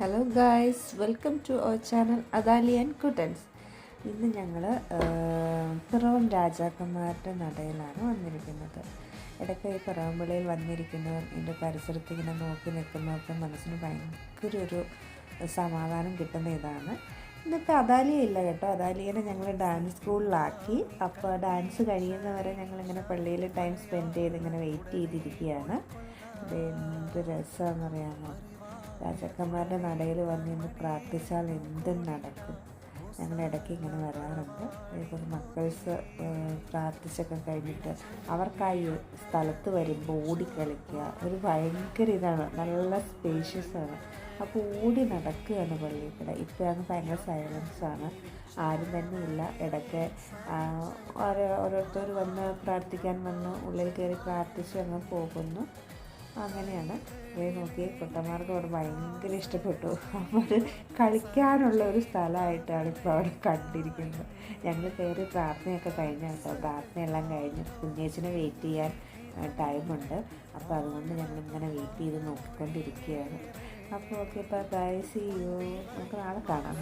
Hello guys welcome to our channel Adali and Kuttans ഇന്ന് ഞങ്ങൾ പിറവം രാജാക്കന്മാരുടെ നടയിലാണ് വന്നിരിക്കുന്നത്. ഇടയ്ക്ക് ഈ പിറവമ്പിളിയിൽ വന്നിരിക്കുന്നവർ എന്റെ പരിസരത്ത് ഇങ്ങനെ നോക്കി നിൽക്കുന്നവർക്ക് മനസ്സിന് ഭയങ്കര ഒരു സമാധാനം കിട്ടുന്ന ഇതാണ്. ഇന്നത്തെ അദാലിയ ഇല്ല കേട്ടോ. അദാലിയനെ ഞങ്ങൾ ഡാൻസ് സ്കൂളിലാക്കി അപ്പോൾ ഡാൻസ് കഴിയുന്നവരെ ഞങ്ങളിങ്ങനെ പള്ളിയിൽ ടൈം സ്പെൻഡ് ചെയ്ത് ഇങ്ങനെ വെയിറ്റ് ചെയ്തിരിക്കുകയാണ്. എന്ത് രസമാണെന്ന് അറിയാമോ? രാജാക്കന്മാരുടെ നടയിൽ വന്നിന്ന് പ്രാർത്ഥിച്ചാൽ എന്തും നടക്കും. ഞങ്ങൾ ഇടയ്ക്ക് ഇങ്ങനെ വരാറുണ്ട്. ഇപ്പോൾ മക്കൾസ് പ്രാർത്ഥിച്ചൊക്കെ കഴിഞ്ഞിട്ട് അവർക്കായി സ്ഥലത്ത് വരുമ്പോൾ ഓടിക്കളിക്കുക ഒരു ഭയങ്കര ഇതാണ്. നല്ല സ്പേഷ്യസ് ആണ്. അപ്പോൾ ഓടി നടക്കുകയാണ് പള്ളിയിൽ കൂടെ. ഇപ്പോഴാണ് ഭയങ്കര സൈലൻസ് ആണ്. ആരും തന്നെ ഇല്ല. ഇടയ്ക്ക് ഓരോ ഓരോരുത്തർ വന്ന് പ്രാർത്ഥിക്കാൻ വന്ന് ഉള്ളിൽ കയറി പ്രാർത്ഥിച്ച് അങ്ങ് പോകുന്നു. അങ്ങനെയാണ്. ഇതേ നോക്കി കുട്ടന്മാർക്ക് അവിടെ ഭയങ്കര ഇഷ്ടപ്പെട്ടു. അവർ കളിക്കാനുള്ള ഒരു സ്ഥലമായിട്ടാണ് ഇപ്പോൾ അവിടെ കണ്ടിരിക്കുന്നത്. ഞങ്ങൾ കയറി പ്രാർത്ഥനയൊക്കെ കഴിഞ്ഞ കേട്ടോ. പ്രാർത്ഥനയെല്ലാം കഴിഞ്ഞ് കുഞ്ഞേച്ചിനെ വെയിറ്റ് ചെയ്യാൻ ടൈമുണ്ട് അപ്പോൾ അതുകൊണ്ട് ഞങ്ങളിങ്ങനെ വെയിറ്റ് ചെയ്ത് നോക്കിക്കൊണ്ടിരിക്കുകയാണ്. അപ്പോൾ ഓക്കെ ഇപ്പോൾ ബൈ സി യു നമുക്ക് നാളെ കാണാം.